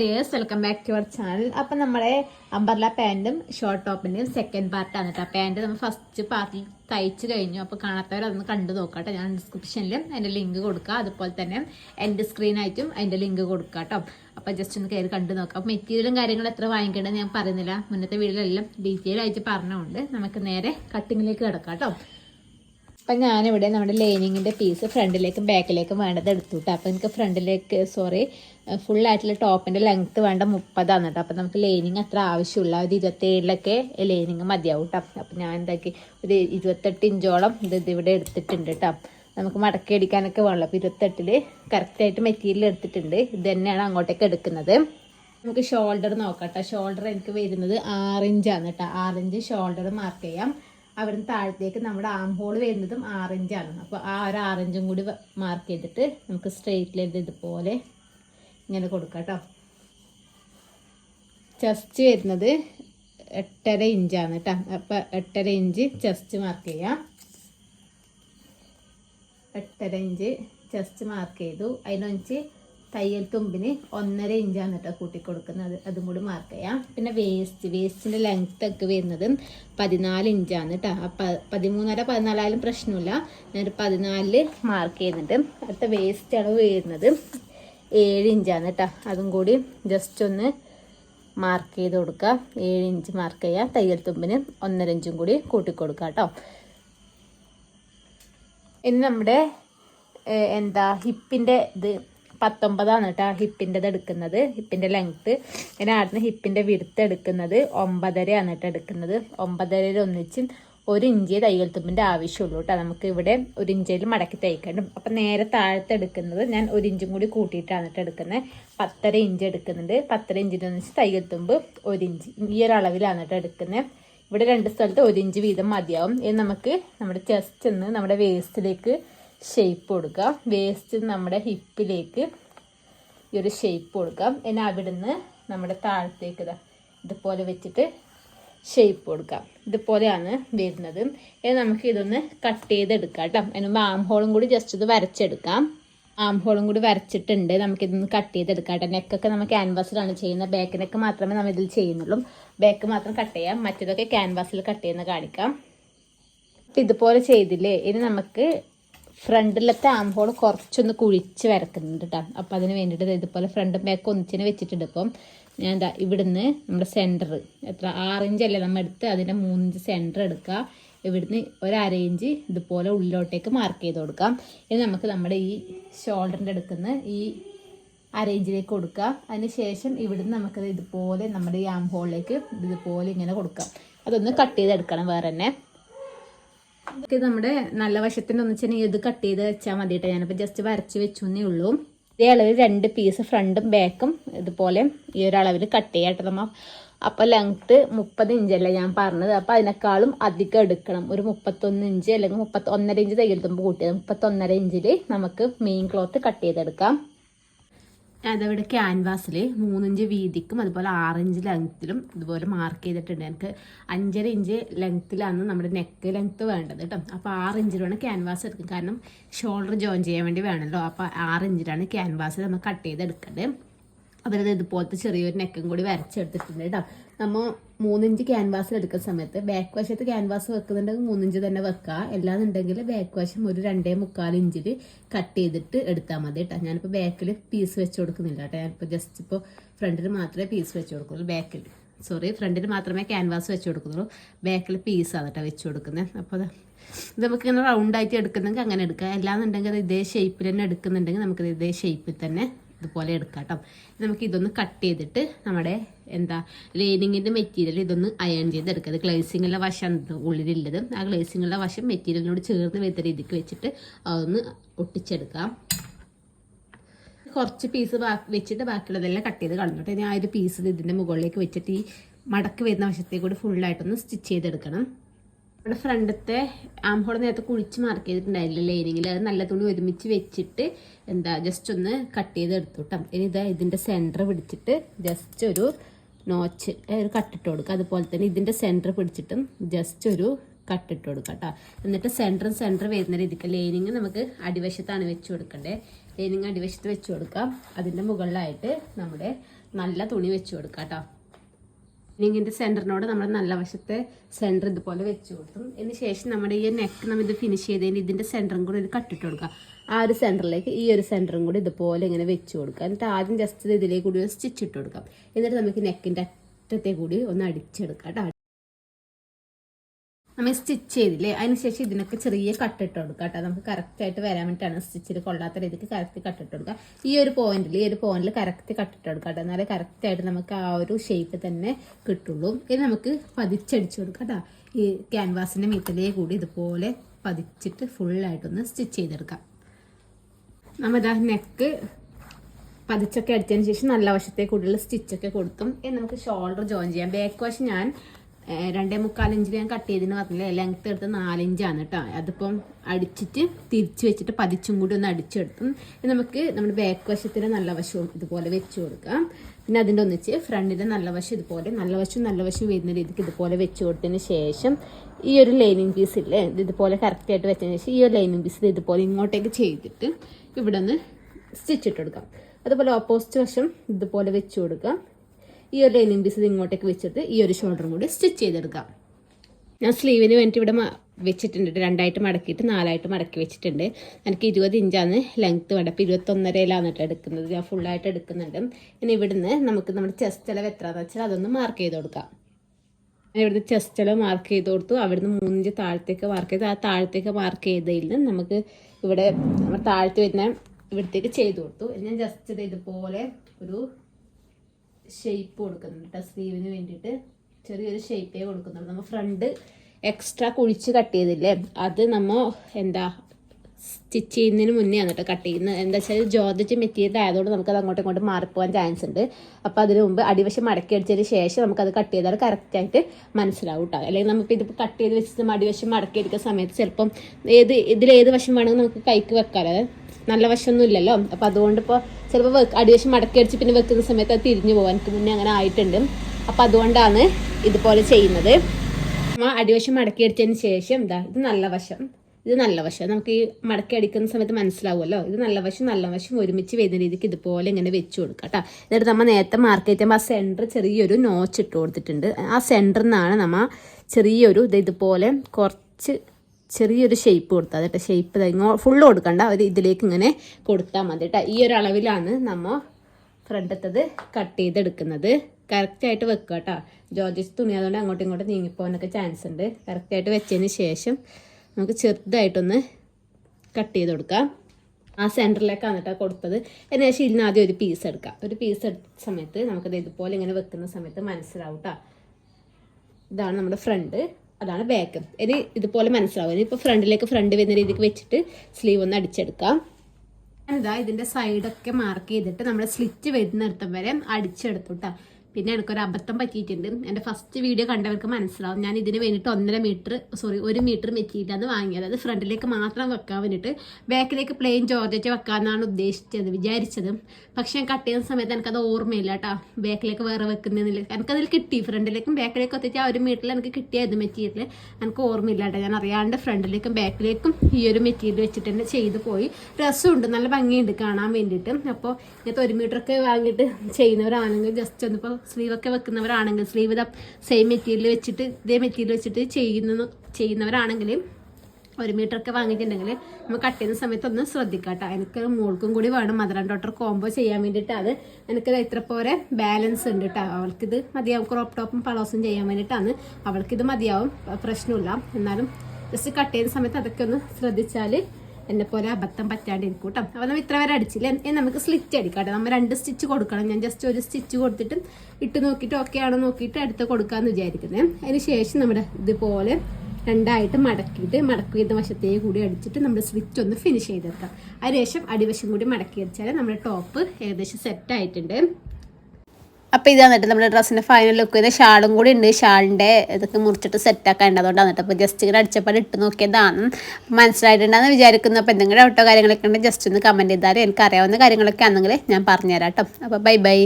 Dears welcome back to our channel അപ്പം നമ്മുടെ അമ്പർല പാന്റും ഷോർട്ട് ടോപ്പിന്റെയും സെക്കൻഡ് പാർട്ടാണ് കേട്ടോ. പാന്റ് നമ്മൾ ഫസ്റ്റ് പാർട്ടിൽ തയ്ച്ച് കഴിഞ്ഞു. അപ്പോൾ കാണാത്തവർ അതൊന്ന് കണ്ടു നോക്കാം ഞാൻ ഡിസ്ക്രിപ്ഷനിൽ അതിന്റെ ലിങ്ക് കൊടുക്കുക അതുപോലെ തന്നെ എന്റെ സ്ക്രീനായിട്ടും അതിന്റെ ലിങ്ക് കൊടുക്കുക കേട്ടോ. അപ്പോൾ ജസ്റ്റ് ഒന്ന് കയറി കണ്ടു നോക്കാം. അപ്പോൾ മെറ്റീരിയലും കാര്യങ്ങളും എത്ര വാങ്ങിക്കേണ്ടത് ഞാൻ പറയുന്നില്ല. മുന്നത്തെ വീഡിയോയിലെല്ലാം ഡീറ്റെയിൽ ആയിട്ട് പറഞ്ഞുകൊണ്ട് നമുക്ക് നേരെ കട്ടിങ്ങിലേക്ക് കിടക്കാം കേട്ടോ. അപ്പം ഞാനിവിടെ നമ്മുടെ ലൈനിങ്ങിന്റെ പീസ് ഫ്രണ്ടിലേക്കും ബാക്കിലേക്കും വേണ്ടത് എടുത്തു കേട്ടോ അപ്പോൾ എനിക്ക് ഫ്രണ്ടിലേക്ക് സോറി ഫുൾ ഫുള്ളായിട്ടുള്ള ടോപ്പിന്റെ ലെങ്ത്ത് വേണ്ട മുപ്പതാണ് കേട്ടോ അപ്പോൾ നമുക്ക് ലൈനിങ് അത്ര ആവശ്യമില്ല ഒരു ഇരുപത്തേഴിലൊക്കെ ലൈനിങ് മതിയാവും കേട്ടോ അപ്പോൾ ഞാൻ എന്താക്കി ഒരു ഇരുപത്തെട്ട് ഇഞ്ചോളം ഇത് ഇവിടെ എടുത്തിട്ടുണ്ട് കേട്ടോ നമുക്ക് മടക്കി അടിക്കാനൊക്കെ വേണമല്ലോ അപ്പോൾ ഇരുപത്തെട്ടിൽ കറക്റ്റായിട്ട് മെറ്റീരിയൽ എടുത്തിട്ടുണ്ട്. ഇത് തന്നെയാണ് അങ്ങോട്ടേക്ക് എടുക്കുന്നത്. നമുക്ക് ഷോൾഡർ നോക്കാം കേട്ടോ ഷോൾഡർ എനിക്ക് വരുന്നത് ആറിഞ്ചാണ് കേട്ടോ ആറിഞ്ച് ഷോൾഡർ മാർക്ക് ചെയ്യാം. അവിടുന്ന് താഴത്തേക്ക് നമ്മുടെ ആം ഹോൾ വരുന്നതും ആറഞ്ചാണ് അപ്പോൾ ആ ഒരു ആറഞ്ചും കൂടി മാർക്ക് ചെയ്തിട്ട് നമുക്ക് സ്ട്രെയിറ്റ് ലൈൻ ഇതുപോലെ ഇങ്ങനെ കൊടുക്കാം കേട്ടോ ചെസ്റ്റ് വരുന്നത് എട്ടര ഇഞ്ചാണ് കേട്ടോ അപ്പോൾ എട്ടര ഇഞ്ച് ചെസ്റ്റ് മാർക്ക് ചെയ്യാം. എട്ടര ഇഞ്ച് ചെസ്റ്റ് മാർക്ക് ചെയ്തു. അതിനൊന്നിച്ച് തയ്യൽ തുമ്പിന് ഒന്നര ഇഞ്ചാണ് കേട്ടോ കൂട്ടി കൊടുക്കുന്നത് അതും കൂടി മാർക്ക് ചെയ്യാം. പിന്നെ വേസ്റ്റ് വേസ്റ്റിന്റെ ലെങ്ത് ഒക്കെ വരുന്നത് പതിനാല് ഇഞ്ചാണ് കേട്ടോ. അപ്പം പതിമൂന്നര പതിനാലായാലും പ്രശ്നമില്ല. ഞാനൊരു പതിനാലിൽ മാർക്ക് ചെയ്യുന്നുണ്ട്. അടുത്ത വേസ്റ്റ് അളവ് വരുന്നത് ഏഴ് ഇഞ്ചാണ് കേട്ടോ. അതും കൂടി ജസ്റ്റ് ഒന്ന് മാർക്ക് ചെയ്ത് കൊടുക്കുക. ഏഴ് ഇഞ്ച് മാർക്ക് ചെയ്യുക. തയ്യൽ തുമ്പിന് ഒന്നര ഇഞ്ചും കൂടി കൂട്ടിക്കൊടുക്കുക കേട്ടോ. ഇനി നമ്മുടെ എന്താ ഹിപ്പിന്റെ ഇത് പത്തൊമ്പതാണ് കേട്ടോ ഹിപ്പിന്റെത് എടുക്കുന്നത്. ഹിപ്പിന്റെ ലെങ്ത്ത് ഇനി ആടുന്ന് ഹിപ്പിന്റെ വിടുത്ത് എടുക്കുന്നത് ഒമ്പതരയാണ് കേട്ടോ എടുക്കുന്നത്. ഒമ്പതരയിൽ ഒന്നിച്ച് ഒരു ഇഞ്ച് തയ്യൽ തുമ്പിന്റെ ആവശ്യമുള്ളൂ കേട്ടോ നമുക്ക് ഇവിടെ ഒരു ഇഞ്ചിൽ മടക്കി തയ്ക്കണം അപ്പം നേരെ താഴത്തെ എടുക്കുന്നത് ഞാൻ ഒരു ഇഞ്ചും കൂടി കൂട്ടിയിട്ടാണ് കേട്ടോ എടുക്കുന്നത്. പത്തര ഇഞ്ച് എടുക്കുന്നുണ്ട്. പത്തര ഇഞ്ചിന്റെ ഒന്നിച്ച് തയ്യൽ തുമ്പ് ഒരു ഇഞ്ച്. ഈ ഒരു അളവിലാണ് കേട്ടോ എടുക്കുന്നത്. ഇവിടെ രണ്ട് സ്ഥലത്ത് ഒരു ഇഞ്ച് വീതം മതിയാവും. ഇത് നമുക്ക് നമ്മുടെ ചെസ്റ്റ് നിന്ന് നമ്മുടെ വേസ്റ്റിലേക്ക് ഷേപ്പ് കൊടുക്കാം. വേസ്റ്റ് നമ്മുടെ ഹിപ്പിലേക്ക് ഈ ഒരു ഷേപ്പ് കൊടുക്കാം. ഇനി അവിടുന്ന് നമ്മുടെ താഴത്തേക്ക് ഇതുപോലെ വെച്ചിട്ട് ഷേപ്പ് കൊടുക്കാം. ഇതുപോലെയാണ് വരുന്നത്. ഇനി നമുക്ക് ഇതൊന്ന് കട്ട് ചെയ്തെടുക്കാം കേട്ടോ അതിന് ആം ഹോളും കൂടി ജസ്റ്റ് ഇത് വരച്ചെടുക്കാം. ആം ഹോളും കൂടി വരച്ചിട്ടുണ്ട്. നമുക്കിതൊന്ന് കട്ട് ചെയ്തെടുക്കാം കേട്ടോ നെക്കൊക്കെ നമ്മൾ ക്യാൻവാസിലാണ് ചെയ്യുന്നത്. ബാക്ക് നെക്ക് മാത്രമേ നമ്മൾ ഇതിൽ ചെയ്യുന്നുള്ളൂ. ബാക്ക് മാത്രം കട്ട് ചെയ്യാം. മറ്റേതൊക്കെ ക്യാൻവാസിൽ കട്ട് ചെയ്യുന്ന കാണിക്കാം. ഇതുപോലെ ചെയ്തില്ലേ? ഇനി നമുക്ക് ഫ്രണ്ടിലത്തെ ആം ഹോൾ കുറച്ചൊന്ന് കുഴിച്ച് വരക്കുന്നുണ്ട് കേട്ടോ അപ്പോൾ അതിന് വേണ്ടിയിട്ട് ഇതുപോലെ ഫ്രണ്ടും ബാക്ക് ഒന്നിച്ചിന് വെച്ചിട്ടുണ്ട് ഇപ്പം. ഞാൻ എന്താ ഇവിടുന്ന് നമ്മുടെ സെന്റർ എത്ര? ആറിഞ്ച് അല്ലേ നമ്മൾ എടുത്ത്? അതിന്റെ മൂന്നിഞ്ച് സെന്റർ എടുക്കുക. ഇവിടുന്ന് ഒരു അര ഇഞ്ച് ഇതുപോലെ ഉള്ളിലോട്ടേക്ക് മാർക്ക് ചെയ്ത് കൊടുക്കാം. ഇനി നമുക്ക് നമ്മുടെ ഈ ഷോൾഡറിന്റെ എടുക്കുന്ന ഈ അരേഞ്ചിലേക്ക് കൊടുക്കുക. അതിന് ശേഷം ഇവിടുന്ന് നമുക്കത് ഇതുപോലെ നമ്മുടെ ഈ ആം ഹോളിലേക്ക് ഇതുപോലെ ഇങ്ങനെ കൊടുക്കാം. അതൊന്ന് കട്ട് ചെയ്തെടുക്കണം വേറെ തന്നെ. ഇത് നമ്മുടെ നല്ല വശത്തിന്റെ ഒന്നിച്ച് ഇത് കട്ട് ചെയ്ത് വെച്ചാൽ മതി കേട്ടോ ഞാനിപ്പോൾ ജസ്റ്റ് വരച്ച് വെച്ചു എന്നേ ഉള്ളൂ. ഇതേ അളവിൽ രണ്ട് പീസ് ഫ്രണ്ടും ബാക്കും ഇതുപോലെ ഈ ഒരു അളവിൽ കട്ട് ചെയ്യാം കേട്ടോ നമ്മ. അപ്പോൾ ലെങ്ത്ത് മുപ്പത് ഇഞ്ചല്ലേ ഞാൻ പറഞ്ഞത്. അപ്പോൾ അതിനേക്കാളും അധികം എടുക്കണം. ഒരു മുപ്പത്തൊന്ന് ഇഞ്ച് അല്ലെങ്കിൽ മുപ്പത്തി ഒന്നര ഇഞ്ച് തയ്യൽ കൂട്ടിയത് മുപ്പത്തൊന്നര ഇഞ്ചിൽ നമുക്ക് മെയിൻ ക്ലോത്ത് കട്ട് ചെയ്തെടുക്കാം. അതവിടെ ക്യാൻവാസിൽ മൂന്നിഞ്ച് വീതിക്കും അതുപോലെ ആറിഞ്ച് ലെങ്ത്തിലും ഇതുപോലെ മാർക്ക് ചെയ്തിട്ടുണ്ട്. എനിക്ക് അഞ്ചര ഇഞ്ച് ലെങ്ത്തിലാണ് നമ്മുടെ നെക്ക് ലെങ്ത്ത് വേണ്ടത് കേട്ടോ. അപ്പോൾ ആറ് ഇഞ്ചിലാണ് ക്യാൻവാസ് എടുക്കും കാരണം ഷോൾഡർ ജോയിൻ ചെയ്യാൻ വേണ്ടി വേണമല്ലോ. അപ്പോൾ ആറ് ഇഞ്ചിലാണ് ക്യാൻവാസ് നമ്മൾ കട്ട് ചെയ്തെടുക്കേണ്ടത് അവരത് ഇതുപോലത്തെ ചെറിയൊരു നെക്കും കൂടി വരച്ചെടുത്തിട്ടുണ്ട് കേട്ടോ. നമ്മൾ മൂന്നിഞ്ച് ക്യാൻവാസിൽ എടുക്കുന്ന സമയത്ത് ബാക്ക് വശത്ത് ക്യാൻവാസ് വെക്കുന്നുണ്ടെങ്കിൽ മൂന്നിഞ്ച് തന്നെ വെക്കുക അല്ലാന്നുണ്ടെങ്കിൽ ബാക്ക് വശം ഒരു രണ്ടേ മുക്കാൽ ഇഞ്ചിൽ കട്ട് ചെയ്തിട്ട് എടുത്താൽ മതി കേട്ടോ ഞാനിപ്പോൾ ബാക്കിൽ പീസ് വെച്ച് കൊടുക്കുന്നില്ല കേട്ടോ ഞാനിപ്പോൾ ജസ്റ്റ് ഇപ്പോൾ ഫ്രണ്ടിൽ മാത്രമേ പീസ് വെച്ച് കൊടുക്കുള്ളൂ ബാക്കിൽ സോറി ഫ്രണ്ടിൽ മാത്രമേ ക്യാൻവാസ് വെച്ച് കൊടുക്കുന്നുള്ളൂ. ബാക്കിൽ പീസാണ് കേട്ടോ വെച്ച് കൊടുക്കുന്നത് അപ്പോൾ ഇത് നമുക്ക് ഇങ്ങനെ റൗണ്ടായിട്ട് എടുക്കുന്നെങ്കിൽ അങ്ങനെ എടുക്കാം. അല്ലാന്നുണ്ടെങ്കിൽ ഇതേ ഷേപ്പിൽ തന്നെ എടുക്കുന്നുണ്ടെങ്കിൽ നമുക്ക് ഇതേ ഷേപ്പിൽ തന്നെ ഇതുപോലെ എടുക്കാം കേട്ടോ നമുക്ക് ഇതൊന്ന് കട്ട് ചെയ്തിട്ട് നമ്മുടെ എന്താ ലൈനിങ്ങിന്റെ മെറ്റീരിയൽ ഇതൊന്ന് അയൺ ചെയ്തെടുക്കുക അത് ഗ്ലേസിങ്ങുള്ള വശം ഉള്ളിലുള്ളത്. ആ ഗ്ലേസിങ്ങുള്ള വശം മെറ്റീരിയലിനോട് ചേർന്ന് വരുന്ന രീതിക്ക് വെച്ചിട്ട് അതൊന്ന് ഒട്ടിച്ചെടുക്കാം. കുറച്ച് പീസ് വെച്ചിട്ട് ബാക്കിയുള്ളതെല്ലാം കട്ട് ചെയ്ത് കളഞ്ഞിട്ട് ഇനി ആ ഒരു പീസ് ഇതിന്റെ മുകളിലേക്ക് വെച്ചിട്ട് ഈ മടക്ക് വരുന്ന വശത്തേക്കൂടി ഫുള്ളായിട്ടൊന്ന് സ്റ്റിച്ച് ചെയ്തെടുക്കണം. നമ്മുടെ ഫ്രണ്ടത്തെ ആം നേരത്തെ കുഴിച്ച് മാർക്ക് ചെയ്തിട്ടുണ്ടായില്ല ലൈനിങ്ങിൽ അത് നല്ല തുണി ഒരുമിച്ച് വെച്ചിട്ട് എന്താ ജസ്റ്റ് ഒന്ന് കട്ട് ചെയ്ത് എടുത്തു കേട്ടോ ഇനി ഇതാ ഇതിന്റെ സെന്റർ പിടിച്ചിട്ട് ജസ്റ്റ് ഒരു നോച്ച് ഒരു കട്ടിട്ട് കൊടുക്കുക അതുപോലെ തന്നെ ഇതിന്റെ സെന്റർ പിടിച്ചിട്ടും ജസ്റ്റ് ഒരു കട്ടിട്ട് കൊടുക്കുക കേട്ടോ എന്നിട്ട് സെന്ററും സെന്റർ വരുന്ന രീതിക്ക് ലൈനിങ് നമുക്ക് അടിവശത്താണ് വെച്ച് കൊടുക്കേണ്ടത് ലൈനിങ് അടിവശത്ത് വെച്ച് കൊടുക്കാം. അതിന്റെ മുകളിലായിട്ട് നമ്മുടെ നല്ല തുണി വെച്ച് കൊടുക്കാം കേട്ടോ ഇനി ഇതിന്റെ സെന്ററിനോട് നമ്മൾ നല്ല വശത്തെ സെന്റർ ഇതുപോലെ വെച്ച് കൊടുക്കും. അതിന് ശേഷം നമ്മുടെ ഈ നെക്ക് നമ്മൾ ഇത് ഫിനിഷ് ചെയ്തതിന് ഇതിന്റെ സെന്ററും കൂടി ഒരു കട്ടിട്ട് കൊടുക്കുക ആ ഒരു സെന്ററിലേക്ക് ഈ ഒരു സെന്ററും കൂടി ഇതുപോലെ ഇങ്ങനെ വെച്ച് കൊടുക്കുക എന്നിട്ട് ആദ്യം ജസ്റ്റ് ഇതിലേക്ക് കൂടി ഒരു സ്റ്റിച്ച് ഇട്ട് കൊടുക്കാം. എന്നിട്ട് നമുക്ക് നെക്കിന്റെ അറ്റത്തെ കൂടി ഒന്ന് അടിച്ചെടുക്കാം നമ്മൾ സ്റ്റിച്ച് ചെയ്തില്ലേ? അതിനുശേഷം ഇതിനൊക്കെ ചെറിയ കട്ടിട്ട് കൊടുക്കുക കേട്ടോ. നമുക്ക് കറക്റ്റായിട്ട് വരാൻ വേണ്ടിയിട്ടാണ് സ്റ്റിച്ചിൽ കൊള്ളാത്ത രീതിക്ക് കറക്റ്റ് കട്ടിട്ട് കൊടുക്കുക ഈ ഒരു പോയിന്റിൽ ഈ ഒരു പോയിന്റിൽ കറക്റ്റ് കട്ടിട്ട് കൊടുക്കുക കേട്ടോ. എന്നാലേ കറക്റ്റായിട്ട് നമുക്ക് ആ ഒരു ഷേപ്പ് തന്നെ കിട്ടുള്ളൂ. ഇത് നമുക്ക് പതിച്ചടിച്ച് കൊടുക്കാം കേട്ടോ. ഈ ക്യാൻവാസിന്റെ മീത്തലേ കൂടി ഇതുപോലെ പതിച്ചിട്ട് ഫുള്ളായിട്ടൊന്ന് സ്റ്റിച്ച് ചെയ്തെടുക്കാം. നമ്മൾ ഇതാ നെക്ക് പതിച്ചൊക്കെ അടിച്ചതിന് ശേഷം നല്ല വശത്തെ സ്റ്റിച്ചൊക്കെ കൊടുത്തും. നമുക്ക് ഷോൾഡർ ജോയിൻ ചെയ്യാം. ബാക്ക് വശം ഞാൻ രണ്ടേ മുക്കാൽ ഇഞ്ചിൽ ഞാൻ കട്ട് ചെയ്തതിന് പറഞ്ഞില്ല? ലെങ്ത് എടുത്ത് നാലിഞ്ചാണ് കേട്ടോ അതിപ്പം അടിച്ചിട്ട് തിരിച്ച് വെച്ചിട്ട് പതിച്ചും കൂടി ഒന്ന് അടിച്ചെടുത്തും. നമുക്ക് നമ്മുടെ ബാക്ക് വശത്തിന്റെ നല്ല വശവും ഇതുപോലെ വെച്ച് കൊടുക്കാം. പിന്നെ അതിന്റെ ഒന്നിച്ച് ഫ്രണ്ടിന്റെ നല്ല വശം ഇതുപോലെ നല്ല വശവും നല്ല വശവും വരുന്ന രീതിക്ക് ഇതുപോലെ വെച്ച് കൊടുത്തതിന് ശേഷം ഈ ഒരു ലൈനിങ് പീസ് ഇല്ലേ? ഇത് ഇതുപോലെ കറക്റ്റായിട്ട് വെച്ചതിന് ശേഷം ഈ ഒരു ലൈനിങ് പീസ് ഇതുപോലെ ഇങ്ങോട്ടേക്ക് ചെയ്തിട്ട് ഇവിടെ നിന്ന് സ്റ്റിച്ച് ഇട്ട് കൊടുക്കാം. അതുപോലെ ഓപ്പോസിറ്റ് വശം ഇതുപോലെ വെച്ച് കൊടുക്കാം. ഈ ഒരു ലൈനിങ് പീസ് ഇങ്ങോട്ടേക്ക് വെച്ചിട്ട് ഈ ഒരു ഷോൾഡറും കൂടി സ്റ്റിച്ച് ചെയ്തെടുക്കാം ഞാൻ സ്ലീവിന് വേണ്ടിയിട്ട് ഇവിടെ വെച്ചിട്ടുണ്ട് രണ്ടായിട്ട് മടക്കിയിട്ട് നാലായിട്ട് മടക്കി വെച്ചിട്ടുണ്ട്. എനിക്ക് ഇരുപത് ഇഞ്ചാണ് ലെങ്ത്ത് വേണ്ട അപ്പോൾ ഇരുപത്തൊന്നരയിലാണ് കേട്ടോ എടുക്കുന്നത്. ഞാൻ ഫുള്ളായിട്ട് എടുക്കുന്നുണ്ട്. ഇനി ഇവിടുന്ന് നമുക്ക് നമ്മുടെ ചെസ്റ്റ് അളവ് എത്രയാണെന്ന് വെച്ചാൽ അതൊന്ന് മാർക്ക് ചെയ്ത് കൊടുക്കാം ഇവിടുന്ന് ചെസ്റ്റ് അളവ് മാർക്ക് ചെയ്ത് കൊടുത്തു. അവിടുന്ന് മൂന്നിഞ്ച് താഴത്തേക്ക് മാർക്ക് ചെയ്ത് ആ താഴത്തേക്ക് മാർക്ക് ചെയ്തതിൽ നിന്ന് നമുക്ക് ഇവിടെ നമ്മുടെ താഴത്ത് വരുന്ന ഇവിടത്തേക്ക് ചെയ്ത് കൊടുത്തു. ഞാൻ ജസ്റ്റ് ഇത് ഇതുപോലെ ഒരു ഷേപ്പ് കൊടുക്കുന്നുണ്ട്. സ്ലീവിന് വേണ്ടിയിട്ട് ചെറിയൊരു ഷേപ്പേ കൊടുക്കുന്നുള്ളൂ. നമ്മൾ ഫ്രണ്ട് എക്സ്ട്രാ കുഴിച്ച് കട്ട് ചെയ്തില്ലേ? അത് നമ്മൾ എന്താ സ്റ്റിച്ച് ചെയ്യുന്നതിന് മുന്നേ ആണ് കേട്ടോ കട്ട് ചെയ്യുന്നത്. എന്താ വെച്ചാൽ ജോർജറ്റ് മെറ്റീരിയൽ ആയതുകൊണ്ട് നമുക്കത് അങ്ങോട്ടും ഇങ്ങോട്ടും മാറിപ്പോകാൻ ചാൻസ് ഉണ്ട്. അപ്പോൾ അതിന് മുമ്പ് അടിവശം മടക്കി അടിച്ചതിന് ശേഷം നമുക്കത് കട്ട് ചെയ്താൽ കറക്റ്റായിട്ട് മനസ്സിലാവും കേട്ടോ അല്ലെങ്കിൽ നമുക്ക് ഇതിപ്പോൾ കട്ട് ചെയ്ത് വെച്ചിട്ട് അടിവശം മടക്കി എടുക്കുന്ന സമയത്ത് ചിലപ്പം ഏത് ഇതിലേത് വശം വേണമെങ്കിൽ നമുക്ക് കൈക്ക് വെക്കാം അതായത് നല്ല വശമൊന്നും ഇല്ലല്ലോ അപ്പോൾ അതുകൊണ്ട് ഇപ്പോൾ ചിലപ്പോൾ അടിവശം മടക്കി അടിച്ച് പിന്നെ വെക്കുന്ന സമയത്ത് അത് തിരിഞ്ഞു പോകാൻ എനിക്ക് മുന്നേ അങ്ങനെ ആയിട്ടുണ്ട്. അപ്പോൾ അതുകൊണ്ടാണ് ഇതുപോലെ ചെയ്യുന്നത്. നമ്മൾ അടിവശം മടക്കി അടിച്ചതിന് ശേഷം എന്താ ഇത് നല്ല വശം. ഇത് നല്ല വശം. നമുക്ക് ഈ മടക്കി അടിക്കുന്ന സമയത്ത് മനസ്സിലാവുമല്ലോ. ഇത് നല്ല വശം നല്ല വശം ഒരുമിച്ച് വരുന്ന രീതിക്ക് ഇതുപോലെ ഇങ്ങനെ വെച്ച് കൊടുക്കാം കേട്ടോ എന്നിട്ട് നമ്മൾ നേരത്തെ മാർക്ക് ചെയ്യുമ്പോൾ ആ സെന്റർ ചെറിയൊരു നോച്ച് ഇട്ട് കൊടുത്തിട്ടുണ്ട്. ആ സെന്ററിൽ നിന്നാണ് നമ്മൾ ചെറിയൊരു ഇത് ഇതുപോലെ കുറച്ച് ചെറിയൊരു ഷേപ്പ് കൊടുത്താൽ കേട്ടോ ഷേപ്പ് ഇങ്ങോ ഫുള്ള് കൊടുക്കണ്ട. ഒരു ഇതിലേക്ക് ഇങ്ങനെ കൊടുത്താൽ മതി കേട്ടോ ഈ ഒരു അളവിലാണ് നമ്മൾ ഫ്രണ്ടത്തത് കട്ട് ചെയ്തെടുക്കുന്നത്. കറക്റ്റായിട്ട് വെക്കുക കേട്ടോ ജോർജസ് തുണി അതുകൊണ്ട് അങ്ങോട്ടും ഇങ്ങോട്ടും നീങ്ങിപ്പോകാനൊക്കെ ചാൻസ് ഉണ്ട്. കറക്റ്റായിട്ട് വെച്ചതിന് ശേഷം നമുക്ക് ചെറുതായിട്ടൊന്ന് കട്ട് ചെയ്ത് കൊടുക്കാം. ആ സെന്ററിലേക്കാണ് കേട്ടോ കൊടുത്തത്. അതിന് ശേഷം ഇതിന് ആദ്യം ഒരു പീസ് എടുക്കാം. ഒരു പീസ് എടുത്ത സമയത്ത് നമുക്കത് ഇതുപോലെ ഇങ്ങനെ വെക്കുന്ന സമയത്ത് മനസ്സിലാവും കേട്ടോ ഇതാണ് നമ്മുടെ ഫ്രണ്ട് അതാണ് ബാക്ക് ഇനി ഇതുപോലെ മനസ്സിലാവും. ഇപ്പോൾ ഫ്രണ്ടിലേക്ക് ഫ്രണ്ട് വരുന്ന രീതിക്ക് വെച്ചിട്ട് സ്ലീവ് ഒന്ന് അടിച്ചെടുക്കാം. ഇതാ ഇതിന്റെ സൈഡൊക്കെ മാർക്ക് ചെയ്തിട്ട് നമ്മൾ സ്ലിറ്റ് വരുന്നിടത്തം വരെ അടിച്ചെടുത്തു കേട്ടോ പിന്നെ എനിക്കൊരു അബദ്ധം പറ്റിയിട്ടുണ്ട്. എന്റെ ഫസ്റ്റ് വീഡിയോ കണ്ടവർക്ക് മനസ്സിലാവും. ഞാൻ ഇതിന് വേണ്ടിയിട്ട് ഒന്നര മീറ്റർ സോറി ഒരു മീറ്റർ മെറ്റീരിയലാണ് വാങ്ങിയത്. അത് ഫ്രണ്ടിലേക്ക് മാത്രം വെക്കാൻ വേണ്ടിയിട്ട് ബാക്കിലേക്ക് പ്ലെയിൻ ജോർജറ്റ് വെക്കാമെന്നാണ് ഉദ്ദേശിച്ചത് വിചാരിച്ചത്. പക്ഷേ ഞാൻ കട്ട് ചെയ്യുന്ന സമയത്ത് എനിക്കത് ഓർമ്മയില്ല കേട്ടോ ബാക്കിലേക്ക് വേറെ വെക്കുന്നതിൽ എനിക്കതിൽ കിട്ടി. ഫ്രണ്ടിലേക്കും ബാക്കിലേക്കും എത്തിച്ച് ആ ഒരു മീറ്ററിൽ എനിക്ക് കിട്ടിയത് മെറ്റീരിയൽ എനിക്ക് ഓർമ്മയില്ല കേട്ടോ ഞാൻ അറിയാണ്ട് ഫ്രണ്ടിലേക്കും ബാക്കിലേക്കും ഈ ഒരു മെറ്റീരിയൽ വെച്ചിട്ട് തന്നെ ചെയ്തു പോയി. രസമുണ്ട്. നല്ല ഭംഗിയുണ്ട് കാണാൻ വേണ്ടിയിട്ട്. അപ്പോൾ ഇങ്ങനത്തെ ഒരു മീറ്ററൊക്കെ വാങ്ങിയിട്ട് ചെയ്യുന്നവരാണെങ്കിൽ ജസ്റ്റ് ഒന്നിപ്പോൾ സ്ലീവൊക്കെ വെക്കുന്നവരാണെങ്കിൽ സ്ലീവ് സെയിം മെറ്റീരിയൽ വെച്ചിട്ട് ഇതേ മെറ്റീരിയൽ വെച്ചിട്ട് ചെയ്യുന്ന ചെയ്യുന്നവരാണെങ്കിൽ ഒരു മീറ്ററൊക്കെ വാങ്ങിയിട്ടുണ്ടെങ്കിൽ നമ്മൾ കട്ട് ചെയ്യുന്ന സമയത്ത് ഒന്ന് ശ്രദ്ധിക്കാട്ടോ. എനിക്ക് മോൾക്കും കൂടി വേണം. മദർ ആൻഡ് ഡോട്ടർ കോംബോ ചെയ്യാൻ വേണ്ടിയിട്ട് അത് എനിക്ക് ഇത്ര പോരെ ബാലൻസ് ഉണ്ട് കേട്ടോ അവൾക്കിത് മതിയാവും. ക്രോപ്പ് ടോപ്പും പളോസും ചെയ്യാൻ വേണ്ടിയിട്ടാണ്. അവൾക്കിത് മതിയാവും. പ്രശ്നമില്ല. എന്നാലും ജസ്റ്റ് കട്ട് ചെയ്യുന്ന സമയത്ത് അതൊക്കെ ഒന്ന് ശ്രദ്ധിച്ചാൽ എന്നെ പോലെ അബദ്ധം പറ്റാണ്ടിരിക്കും കേട്ടോ അപ്പോൾ നമ്മൾ ഇത്ര വരെ അടിച്ചില്ല? നമുക്ക് സ്ലിറ്റ് അടിക്കാം കേട്ടോ നമ്മൾ രണ്ട് സ്റ്റിച്ച് കൊടുക്കണം. ഞാൻ ജസ്റ്റ് ഒരു സ്റ്റിച്ച് കൊടുത്തിട്ട് ഇട്ട് നോക്കിയിട്ട് ഓക്കെ ആണോ നോക്കിയിട്ട് അടുത്ത് കൊടുക്കാമെന്ന് വിചാരിക്കുന്നത് അതിന് ശേഷം നമ്മുടെ ഇതുപോലെ രണ്ടായിട്ട് മടക്കിയിട്ട് മടക്കി വരുന്ന വശത്തേക്ക് കൂടി അടിച്ചിട്ട് നമ്മൾ സ്വിച്ച് ഒന്ന് ഫിനിഷ് ചെയ്തെടുക്കാം. അതിനുശേഷം അടിവശം കൂടി മടക്കി അടിച്ചാൽ നമ്മുടെ ടോപ്പ് ഏകദേശം സെറ്റ് ആയിട്ടുണ്ട്. അപ്പോൾ ഇതാണ് കേട്ടോ നമ്മുടെ ഡ്രസ്സിന്റെ ഫൈനൽ ലുക്ക് ചെയ്ത ഷാളും കൂടി ഉണ്ട്. ഷാളിന്റെ ഇതൊക്കെ മുറിച്ചിട്ട് അതുകൊണ്ടാണ് കേട്ടോ അപ്പോൾ ജസ്റ്റ് ഇങ്ങനെ അടിച്ചപ്പോൾ ഇട്ട് നോക്കിയതാണ്. മനസ്സിലായിട്ടുണ്ടെന്ന് വിചാരിക്കുന്നു. അപ്പോൾ എന്തെങ്കിലും ഡൗട്ടോ കാര്യങ്ങളൊക്കെ ഉണ്ടെങ്കിൽ ജസ്റ്റ് ഒന്ന് കമന്റ് ചെയ്താൽ എനിക്ക് അറിയാവുന്ന കാര്യങ്ങളൊക്കെ ആണെങ്കിൽ ഞാൻ പറഞ്ഞുതരാം കേട്ടോ. അപ്പോൾ ബൈ ബൈ